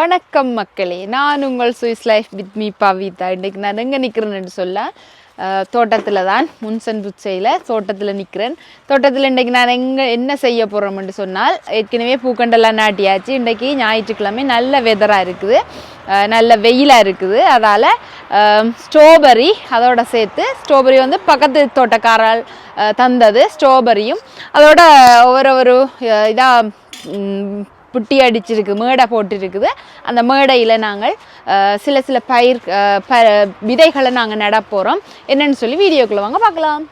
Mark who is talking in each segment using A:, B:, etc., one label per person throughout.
A: வணக்கம் மக்களே நான் உங்கள் Swiss life with me Pavitha. இன்றைக்கு நான் எங்கே நிற்கிறேன்னு சொல்ல தோட்டத்தில் தான் முன்சன் புச்சையில் தோட்டத்தில் நிற்கிறேன் தோட்டத்தில் இன்றைக்கு நான் எங்கே என்ன செய்ய போகிறோம்னு சொன்னால் ஏற்கனவே பூக்கண்டெல்லாம் நாட்டியாச்சு. இன்றைக்கி ஞாயிற்றுக்கிழமை நல்ல வெதராக இருக்குது. நல்ல வெயிலாக இருக்குது. அதால் ஸ்ட்ராபெரி அதோட சேர்த்து ஸ்ட்ராபெரி வந்து பக்கத்து தோட்டக்காரால் தந்தது ஸ்ட்ராபெரியும் அதோட ஒவ்வொரு ஒரு இதாக புட்டி அடிச்சிருக்கு மேடை போட்டிருக்குது. அந்த மேடையில் நாங்கள் சில சில பயிர் ப விதைகளை நாங்கள் நட போகிறோம் என்னென்னு சொல்லி வீடியோக்குள்ளே வாங்க பார்க்கலாம்.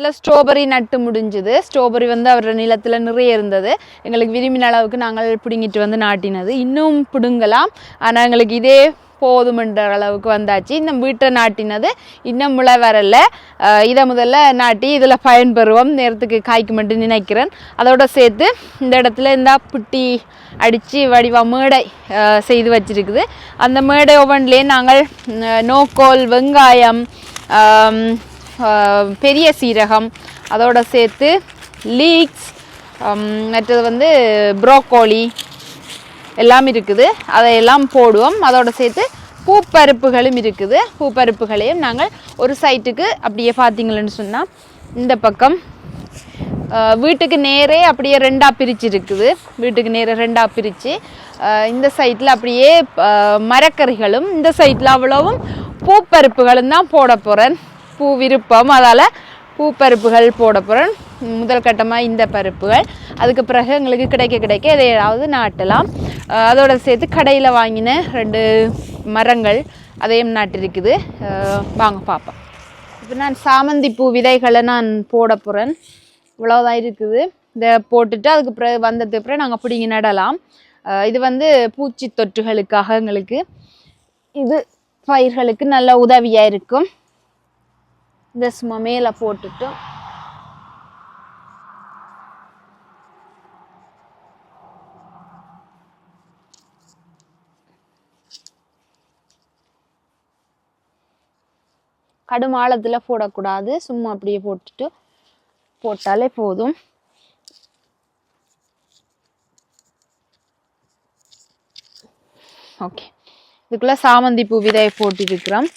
A: இடத்துல ஸ்ட்ராபெரி நட்டு முடிஞ்சுது. ஸ்ட்ராபெரி வந்து அவரோட நிலத்தில் நிறைய இருந்தது. எங்களுக்கு விரும்பின அளவுக்கு நாங்கள் பிடுங்கிட்டு வந்து நாட்டினது. இன்னும் பிடுங்கலாம். ஆனால் எங்களுக்கு இதே போதுமன்ற அளவுக்கு வந்தாச்சு. இன்னும் வீட்டை நாட்டினது. இன்னும் முளை வரல. இதை முதல்ல நாட்டி இதில் பயன்பெறுவோம். நேரத்துக்கு காய்க்கு மட்டும் நினைக்கிறேன். அதோட சேர்த்து இந்த இடத்துல இந்த புட்டி அடித்து வடிவா மேடை செய்து வச்சிருக்குது. அந்த மேடை ஓவன்லேயே நாங்கள் நோக்கோல் வெங்காயம் பெரிய சீரகம் அதோடு சேர்த்து லீக்ஸ் மற்றது வந்து ப்ரோக்கோலி எல்லாம் இருக்குது. அதையெல்லாம் போடுவோம். அதோடு சேர்த்து பூப்பருப்புகளும் இருக்குது. பூப்பருப்புகளையும் நாங்கள் ஒரு சைட்டுக்கு அப்படியே பார்த்தீங்களன்னு சொன்னால் இந்த பக்கம். வீட்டுக்கு நேரே அப்படியே ரெண்டாக பிரிச்சு இருக்குது. வீட்டுக்கு நேரே ரெண்டாக பிரித்து இந்த சைட்டில் அப்படியே மரக்கறிகளும் இந்த சைட்டில் அவ்வளவும் பூப்பருப்புகளும் தான் போட போகிறேன் பூ விருப்பம். அதால் பூ பருப்புகள் போட போகிறேன் முதல் கட்டமாக இந்த பருப்புகள். அதுக்கு பிறகு எங்களுக்கு கிடைக்க கிடைக்க எதையாவது நாட்டலாம். அதோட சேர்த்து கடையில் வாங்கின ரெண்டு மரங்கள் அதையும் நாட்டிருக்குது. வாங்க பார்ப்போம் இப்போ நான் சாமந்தி பூ விதைகளை நான் போட போகிறேன் இவ்வளோதான் இருக்குது. இதை போட்டுட்டு அதுக்கு பிறகு வந்ததுக்கு பிறகு நாங்கள் பிடிங்கி நடலாம். இது வந்து பூச்சி தொற்றுகளுக்காக எங்களுக்கு. இது பயிர்களுக்கு நல்ல உதவியாக இருக்கும். இந்த சும்மா மேலே போட்டுட்டு கடும் ஆழத்தில் போடக்கூடாது. சும்மா அப்படியே போட்டுட்டு போட்டாலே போதும். ஓகே இதுக்குள்ளே சாமந்தி பூ விதையை போட்டிருக்கிறோம்.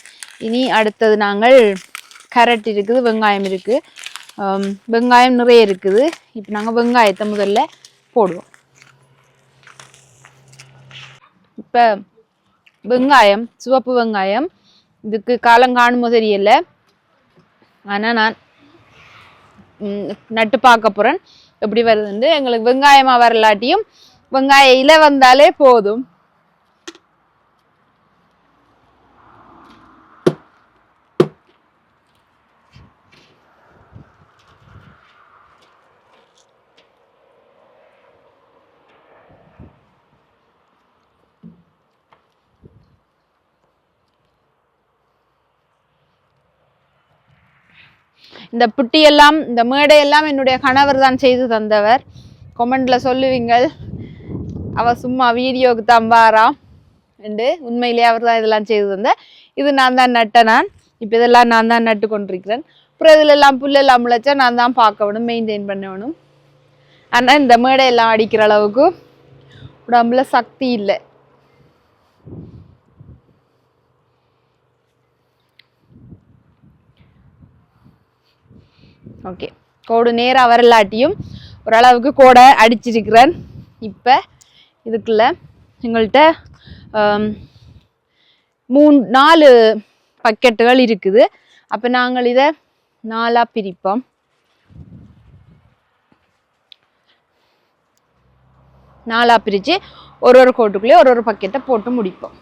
A: இனி அடுத்தது நாங்கள் கேரட் இருக்குது வெங்காயம் இருக்குது. வெங்காயம் நிறைய இருக்குது. இப்போ நாங்கள் வெங்காயத்தை முதல்ல போடுவோம். இப்போ வெங்காயம் சிவப்பு வெங்காயம் இதுக்கு காலம் காணுமோ தெரியல ஆனால் நான் நட்டு பார்க்க போகிறேன் எப்படி வருதுன்னு எங்களுக்கு வெங்காயமாக வரலாட்டியும் வெங்காயம் இலை வந்தாலே போதும். இந்த புட்டியெல்லாம் இந்த மேடையெல்லாம் என்னுடைய கணவர் தான் செய்து தந்தவர். கொமெண்டில் சொல்லுவீங்கள். அவள் சும்மா வீடியோவுக்கு தான் வாரா என்று உண்மையிலேயே அவர் தான் இதெல்லாம் செய்து தந்த. இது நான் தான் நட்ட நான். இப்போ இதெல்லாம் நான் தான் நட்டு கொண்டிருக்கிறேன். அப்புறம் இதிலெல்லாம் புல்லெல்லாம் முளைச்சா நான் தான் பார்க்கணும் மெயின்டைன் பண்ணணும் ஆனால் இந்த மேடையெல்லாம் அடிக்கிற அளவுக்கு உடம்புல சக்தி இல்லை. ஓகே கோடு நேராக வரலாட்டியும் ஓரளவுக்கு கோடை அடிச்சிருக்கிறேன். இப்போ இதுக்குள்ள எங்கள்கிட்ட மூணு நாலு பக்கெட்டுகள் இருக்குது. அப்போ நாங்கள் இதை நாலாக பிரிப்போம். நாலாக பிரித்து ஒரு ஒரு கோட்டுக்குள்ளேயே ஒரு ஒரு பக்கெட்டை போட்டு முடிப்போம்.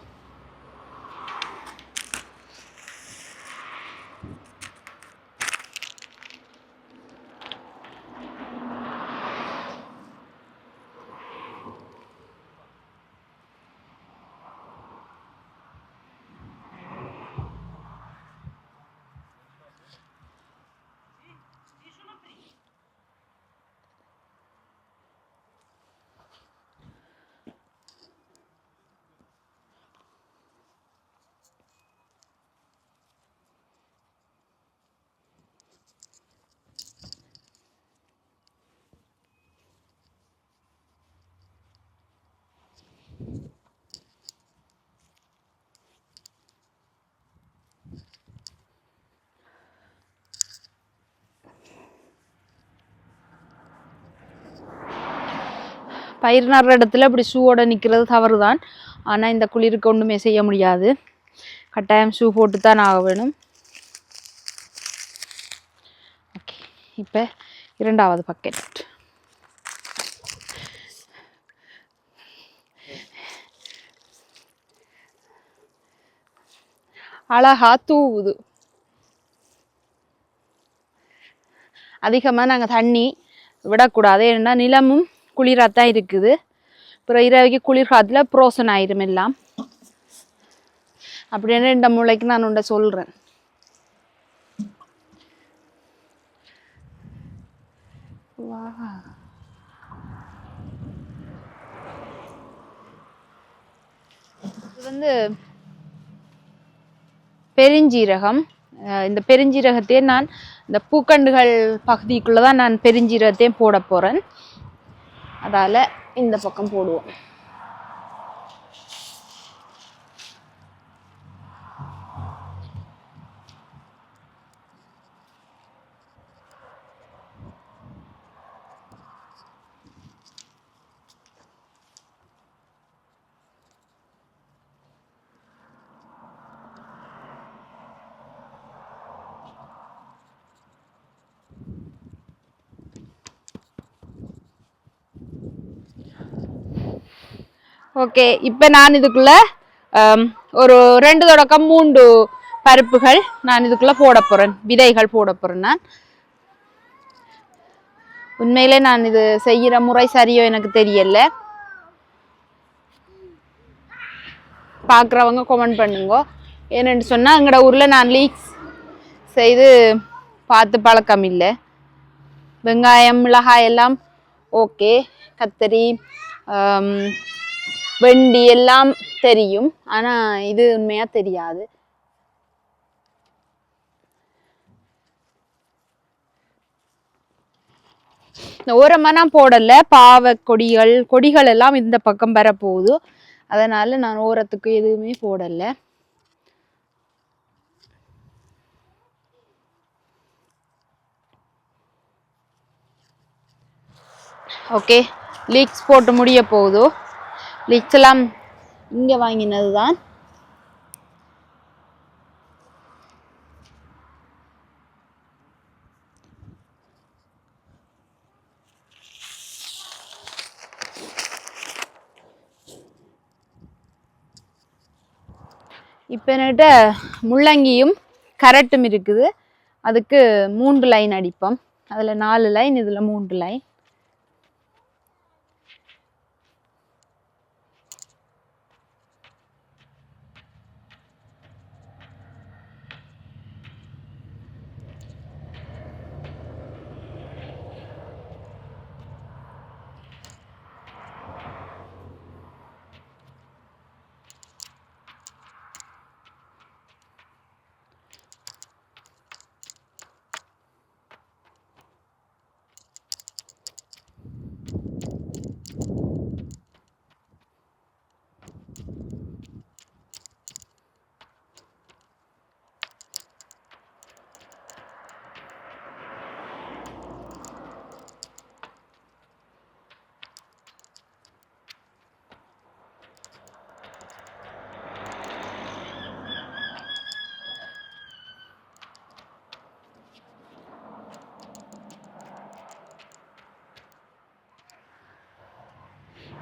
A: பயிர் நடுற இடத்துல இப்படி ஷூவோட நிற்கிறது தவறு தான் ஆனால் இந்த குளிருக்கு ஒன்றுமே செய்ய முடியாது. கட்டாயம் ஷூ போட்டு தான் ஆக வேணும் ஓகே இப்போ இரண்டாவது பக்கெட். அழகா தூவுது. அதிகமாக நாங்கள் தண்ணி விடக்கூடாது. ஏன்னா நிலமும் குளிராக தான் இருக்குது. அப்புறம் இரவைக்கு குளிர் காலத்தில் ப்ரோசன் ஆயிரும் எல்லாம். அப்படின்னு இந்த மூளைக்கு நான் உண்ட சொல்கிறேன் இது வந்து பெருஞ்சீரகம். அஹ் இந்த பெருஞ்சீரகத்தையே நான் இந்த பூக்கண்டுகள் பகுதிக்குள்ளே தான் நான் பெருஞ்சீரகத்தையும் போட போகிறேன் அதால் இந்த பக்கம் போடுவோம் ஓகே இப்போ நான் இதுக்குள்ள ஒரு ரெண்டு தொடக்கம் மூன்று பருப்புகள் நான் இதுக்குள்ள போட போறேன். விதைகள் போட போகிறேன் நான். உண்மையிலே நான் இது செய்யற முறை சரியோ எனக்கு தெரியல. பார்க்குறவங்க கமெண்ட் பண்ணுங்க. ஏன்னு சொன்னா எங்களோட ஊர்ல நான் லீக்ஸ் செய்து பார்த்து பழக்கம் இல்லை. வெங்காயம் மிளகாய் எல்லாம் ஓகே. கத்தரி வெண்டி எல்லாம் தெரியும். ஆனா இது உண்மையா தெரியாது. இந்த ஓரமாக நான் போடல. பாவை கொடிகள் கொடிகள் எல்லாம் இந்த பக்கம் வர போகுது. அதனால நான் ஓரத்துக்கு எதுவுமே போடல. ஓகே. லீக்ஸ் போட்டு முடிய போகுதோ? லிச்சலாம் இங்கே வாங்கினது தான் இப்போ என்கிட்ட முள்ளங்கியும் கரட்டும் இருக்குது. அதுக்கு மூன்று லைன் அடிப்போம். அதில் நாலு லைன் இதில் மூன்று லைன்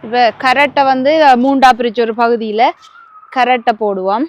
A: இப்போ கரட்டை வந்து மூண்டா பிரிச்ச ஒரு பகுதியில் கரட்டை போடுவோம்.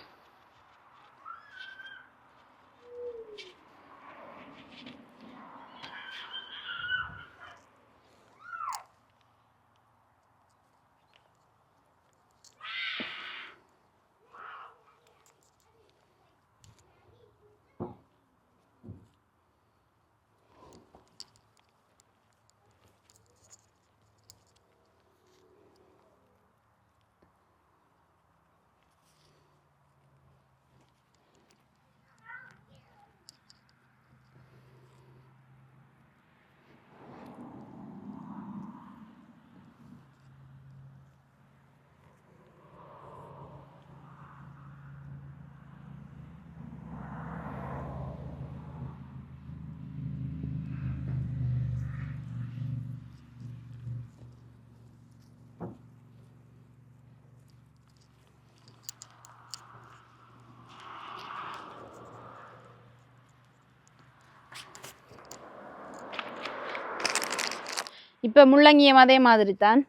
A: இப்போ முள்ளங்கியும் அதே மாதிரி தான்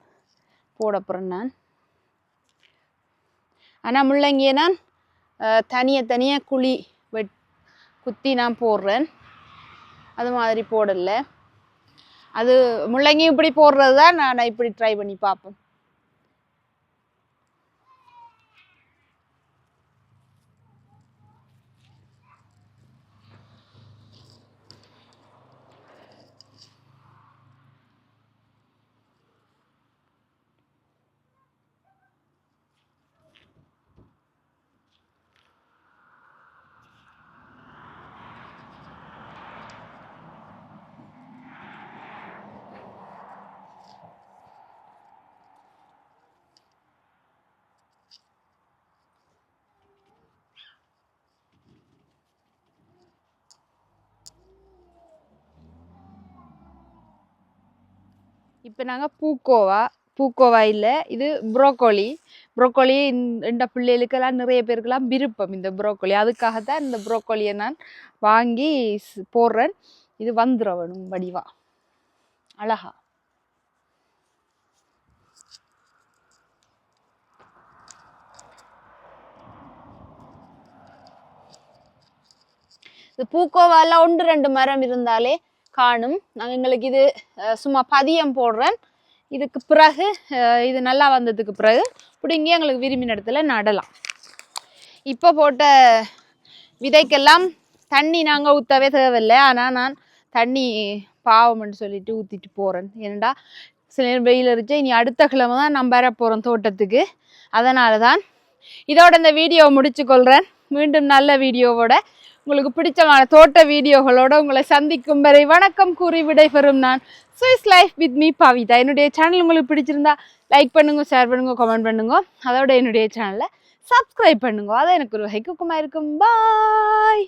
A: போட போகிறேன் நான். ஆனால் முள்ளங்கியை நான் தனியாக தனியாக குழி வெட் குத்தி நான் போடுறேன். அது மாதிரி போடலை. அது முள்ளங்கி இப்படி போடுறது தான் நான் இப்படி ட்ரை பண்ணி பார்ப்பேன் இப்போ நாங்கள் பூக்கோவா? பூக்கோவா இல்லை. இது ப்ரோக்கோலி. ப்ரோக்கோலி இந்த பிள்ளைகளுக்கெல்லாம் நிறைய பேருக்கெல்லாம் விருப்பம் இந்த ப்ரோக்கோலி. அதுக்காக தான் இந்த ப்ரோக்கோலியை நான் வாங்கி போடுறேன். இது வந்துடவனும் வடிவா. அழகா. இது பூக்கோவாலாம் ஒன்று ரெண்டு மரம் இருந்தாலே காணும். நான் எங்களுக்கு இது சும்மா பதியம் போடுறேன். இதுக்கு பிறகு இது நல்லா வந்ததுக்கு பிறகு பிடுங்கி எங்களுக்கு விரும்பின இடத்துல நடலாம். இப்போ போட்ட விதைக்கெல்லாம் தண்ணி நாங்கள் ஊற்றவே தேவையில்லை. ஆனால் நான் தண்ணி பாவம்னு சொல்லிட்டு ஊற்றிட்டு போகிறேன் ஏன்டா சில நேரம் வெயில் அடிச்சா இனி அடுத்த கிழமை தான் நம்ம வர போகிறோம் தோட்டத்துக்கு. அதனால தான் இதோட இந்த வீடியோவை முடிச்சுக்கொள்கிறேன் மீண்டும் நல்ல வீடியோவோட உங்களுக்கு பிடிச்சமான தோட்ட வீடியோகளோட உங்களை சந்திக்கும் வரை வணக்கம் கூறி விடைபெறும் நான் Swiss life with me Pavitha. என்னுடைய சேனல் உங்களுக்கு பிடிச்சிருந்தா லைக் பண்ணுங்க ஷேர் பண்ணுங்க கமெண்ட் பண்ணுங்க. அதோட என்னுடைய சேனலை சப்ஸ்கிரைப் பண்ணுங்க. அதை எனக்கு ஒரு வகைக்கு இருக்கும். பாய்